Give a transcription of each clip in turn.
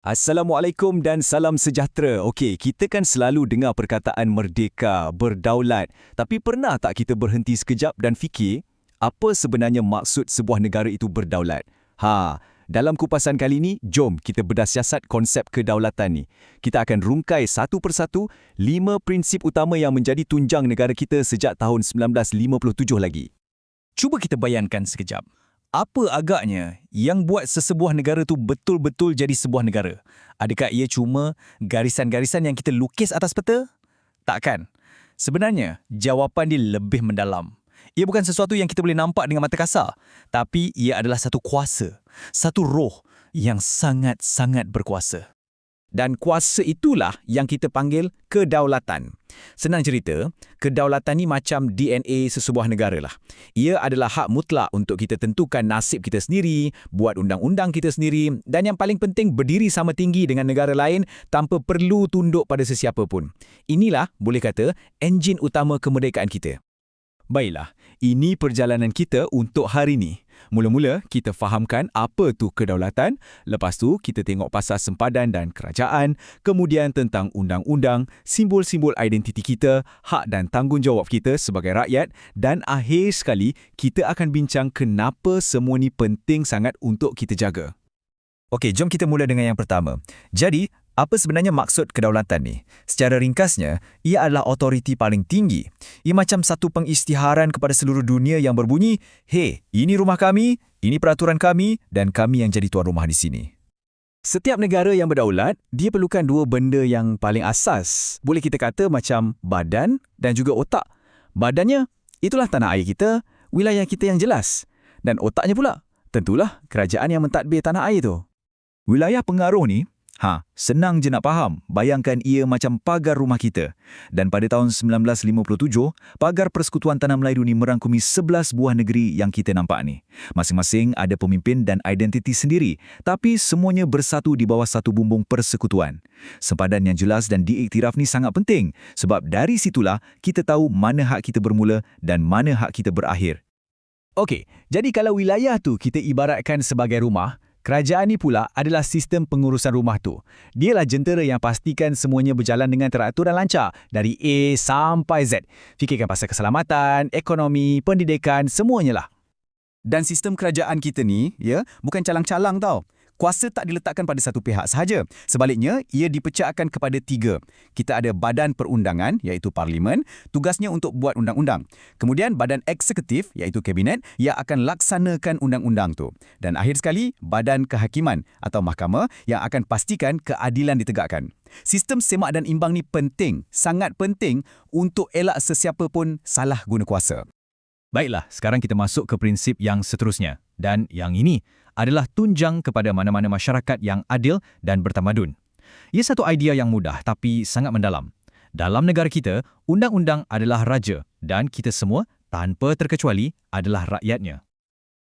Assalamualaikum dan salam sejahtera. Okey, kita kan selalu dengar perkataan merdeka, berdaulat. Tapi pernah tak kita berhenti sekejap dan fikir, apa sebenarnya maksud sebuah negara itu berdaulat? Ha, dalam kupasan kali ini, jom kita bedah siasat konsep kedaulatan ni. Kita akan rungkai satu persatu lima prinsip utama yang menjadi tunjang negara kita sejak tahun 1957 lagi. Cuba kita bayangkan sekejap. Apa agaknya yang buat sesebuah negara tu betul-betul jadi sebuah negara? Adakah ia cuma garisan-garisan yang kita lukis atas peta? Takkan. Sebenarnya, jawapan dia lebih mendalam. Ia bukan sesuatu yang kita boleh nampak dengan mata kasar, tapi ia adalah satu kuasa, satu roh yang sangat-sangat berkuasa. Dan kuasa itulah yang kita panggil kedaulatan. Senang cerita, kedaulatan ni macam DNA sesebuah negara lah. Ia adalah hak mutlak untuk kita tentukan nasib kita sendiri, buat undang-undang kita sendiri dan yang paling penting berdiri sama tinggi dengan negara lain tanpa perlu tunduk pada sesiapa pun. Inilah, boleh kata, enjin utama kemerdekaan kita. Baiklah, ini perjalanan kita untuk hari ini. Mula-mula, kita fahamkan apa tu kedaulatan, lepas tu kita tengok pasal sempadan dan kerajaan, kemudian tentang undang-undang, simbol-simbol identiti kita, hak dan tanggungjawab kita sebagai rakyat, dan akhir sekali, kita akan bincang kenapa semua ni penting sangat untuk kita jaga. Okey, jom kita mula dengan yang pertama. Jadi, apa sebenarnya maksud kedaulatan ni? Secara ringkasnya, ia adalah otoriti paling tinggi. Ia macam satu pengisytiharan kepada seluruh dunia yang berbunyi, Hei, ini rumah kami, ini peraturan kami dan kami yang jadi tuan rumah di sini. Setiap negara yang berdaulat, dia perlukan dua benda yang paling asas. Boleh kita kata macam badan dan juga otak. Badannya, itulah tanah air kita, wilayah kita yang jelas. Dan otaknya pula, tentulah kerajaan yang mentadbir tanah air tu. Wilayah pengaruh ni Ha, senang je nak faham. Bayangkan ia macam pagar rumah kita. Dan pada tahun 1957, pagar Persekutuan Tanah Melayu ni merangkumi 11 buah negeri yang kita nampak ni. Masing-masing ada pemimpin dan identiti sendiri, tapi semuanya bersatu di bawah satu bumbung persekutuan. Sempadan yang jelas dan diiktiraf ni sangat penting sebab dari situlah kita tahu mana hak kita bermula dan mana hak kita berakhir. Okey, jadi kalau wilayah tu kita ibaratkan sebagai rumah, Kerajaan ni pula adalah sistem pengurusan rumah tu. Dialah jentera yang pastikan semuanya berjalan dengan teratur dan lancar dari A sampai Z. Fikirkan pasal keselamatan, ekonomi, pendidikan, semuanya lah. Dan sistem kerajaan kita ni, ya, bukan calang-calang tau kuasa tak diletakkan pada satu pihak sahaja. Sebaliknya, ia dipecahkan kepada tiga. Kita ada badan perundangan, iaitu parlimen, tugasnya untuk buat undang-undang. Kemudian badan eksekutif, iaitu kabinet, yang akan laksanakan undang-undang tu. Dan akhir sekali, badan kehakiman atau mahkamah yang akan pastikan keadilan ditegakkan. Sistem semak dan imbang ni penting, sangat penting untuk elak sesiapa pun salah guna kuasa. Baiklah, sekarang kita masuk ke prinsip yang seterusnya. Dan yang ini adalah tunjang kepada mana-mana masyarakat yang adil dan bertamadun. Ia satu idea yang mudah tapi sangat mendalam. Dalam negara kita, undang-undang adalah raja dan kita semua tanpa terkecuali adalah rakyatnya.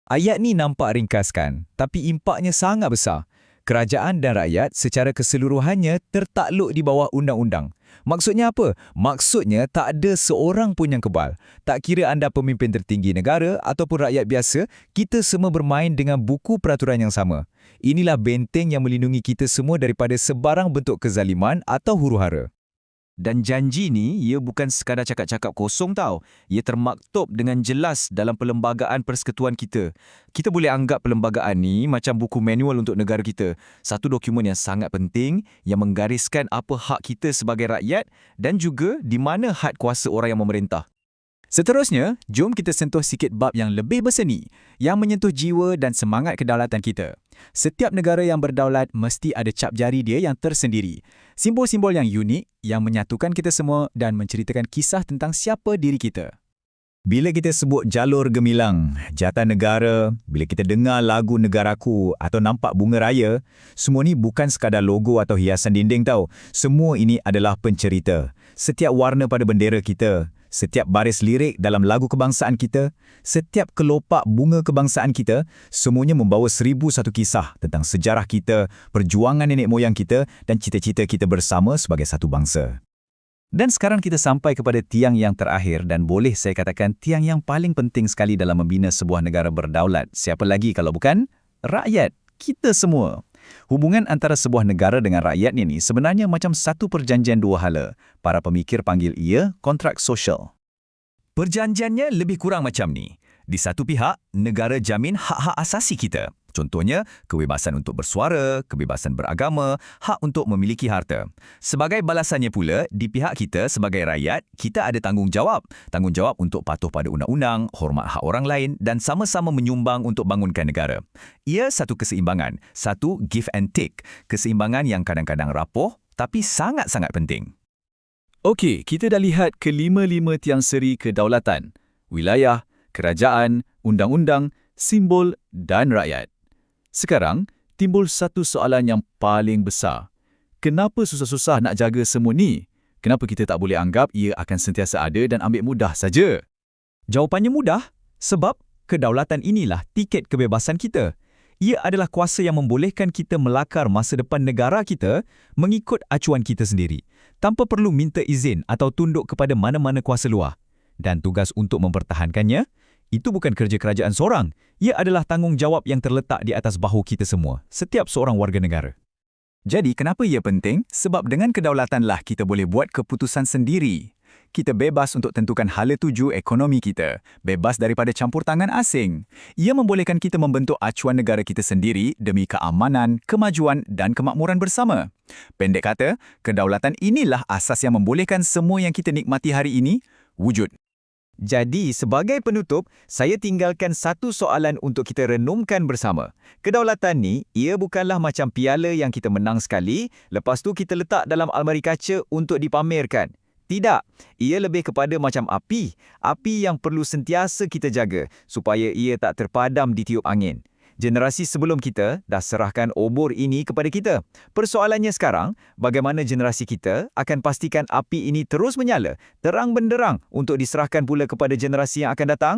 Ayat ni nampak ringkaskan, tapi impaknya sangat besar. Kerajaan dan rakyat secara keseluruhannya tertakluk di bawah undang-undang. Maksudnya apa? Maksudnya tak ada seorang pun yang kebal. Tak kira anda pemimpin tertinggi negara ataupun rakyat biasa, kita semua bermain dengan buku peraturan yang sama. Inilah benteng yang melindungi kita semua daripada sebarang bentuk kezaliman atau huru-hara. Dan janji ni, ia bukan sekadar cakap-cakap kosong tau. Ia termaktub dengan jelas dalam perlembagaan persekutuan kita. Kita boleh anggap perlembagaan ni macam buku manual untuk negara kita. Satu dokumen yang sangat penting yang menggariskan apa hak kita sebagai rakyat dan juga di mana had kuasa orang yang memerintah. Seterusnya, jom kita sentuh sikit bab yang lebih berseni, yang menyentuh jiwa dan semangat kedaulatan kita. Setiap negara yang berdaulat mesti ada cap jari dia yang tersendiri. Simbol-simbol yang unik yang menyatukan kita semua dan menceritakan kisah tentang siapa diri kita. Bila kita sebut jalur gemilang, jatah negara, bila kita dengar lagu negaraku atau nampak bunga raya, semua ni bukan sekadar logo atau hiasan dinding tau. Semua ini adalah pencerita. Setiap warna pada bendera kita, Setiap baris lirik dalam lagu kebangsaan kita, setiap kelopak bunga kebangsaan kita, semuanya membawa seribu satu kisah tentang sejarah kita, perjuangan nenek moyang kita dan cita-cita kita bersama sebagai satu bangsa. Dan sekarang kita sampai kepada tiang yang terakhir dan boleh saya katakan tiang yang paling penting sekali dalam membina sebuah negara berdaulat. Siapa lagi kalau bukan? Rakyat. Kita semua. Hubungan antara sebuah negara dengan rakyatnya ni sebenarnya macam satu perjanjian dua hala. Para pemikir panggil ia kontrak sosial. Perjanjiannya lebih kurang macam ni. Di satu pihak, negara jamin hak-hak asasi kita. Contohnya, kebebasan untuk bersuara, kebebasan beragama, hak untuk memiliki harta. Sebagai balasannya pula, di pihak kita sebagai rakyat, kita ada tanggungjawab. Tanggungjawab untuk patuh pada undang-undang, hormat hak orang lain dan sama-sama menyumbang untuk bangunkan negara. Ia satu keseimbangan, satu give and take. Keseimbangan yang kadang-kadang rapuh, tapi sangat-sangat penting. Okey, kita dah lihat kelima-lima tiang seri kedaulatan. Wilayah, kerajaan, undang-undang, simbol dan rakyat. Sekarang, timbul satu soalan yang paling besar. Kenapa susah-susah nak jaga semua ni? Kenapa kita tak boleh anggap ia akan sentiasa ada dan ambil mudah saja? Jawapannya mudah, sebab kedaulatan inilah tiket kebebasan kita. Ia adalah kuasa yang membolehkan kita melakar masa depan negara kita mengikut acuan kita sendiri, tanpa perlu minta izin atau tunduk kepada mana-mana kuasa luar. Dan tugas untuk mempertahankannya itu bukan kerja kerajaan seorang. Ia adalah tanggungjawab yang terletak di atas bahu kita semua, setiap seorang warga negara. Jadi kenapa ia penting? Sebab dengan kedaulatanlah kita boleh buat keputusan sendiri. Kita bebas untuk tentukan hala tuju ekonomi kita, bebas daripada campur tangan asing. Ia membolehkan kita membentuk acuan negara kita sendiri demi keamanan, kemajuan dan kemakmuran bersama. Pendek kata, kedaulatan inilah asas yang membolehkan semua yang kita nikmati hari ini wujud. Jadi, sebagai penutup, saya tinggalkan satu soalan untuk kita renungkan bersama. Kedaulatan ni, ia bukanlah macam piala yang kita menang sekali, lepas tu kita letak dalam almari kaca untuk dipamerkan. Tidak, ia lebih kepada macam api. Api yang perlu sentiasa kita jaga supaya ia tak terpadam di tiup angin. Generasi sebelum kita dah serahkan obor ini kepada kita. Persoalannya sekarang, bagaimana generasi kita akan pastikan api ini terus menyala, terang benderang untuk diserahkan pula kepada generasi yang akan datang?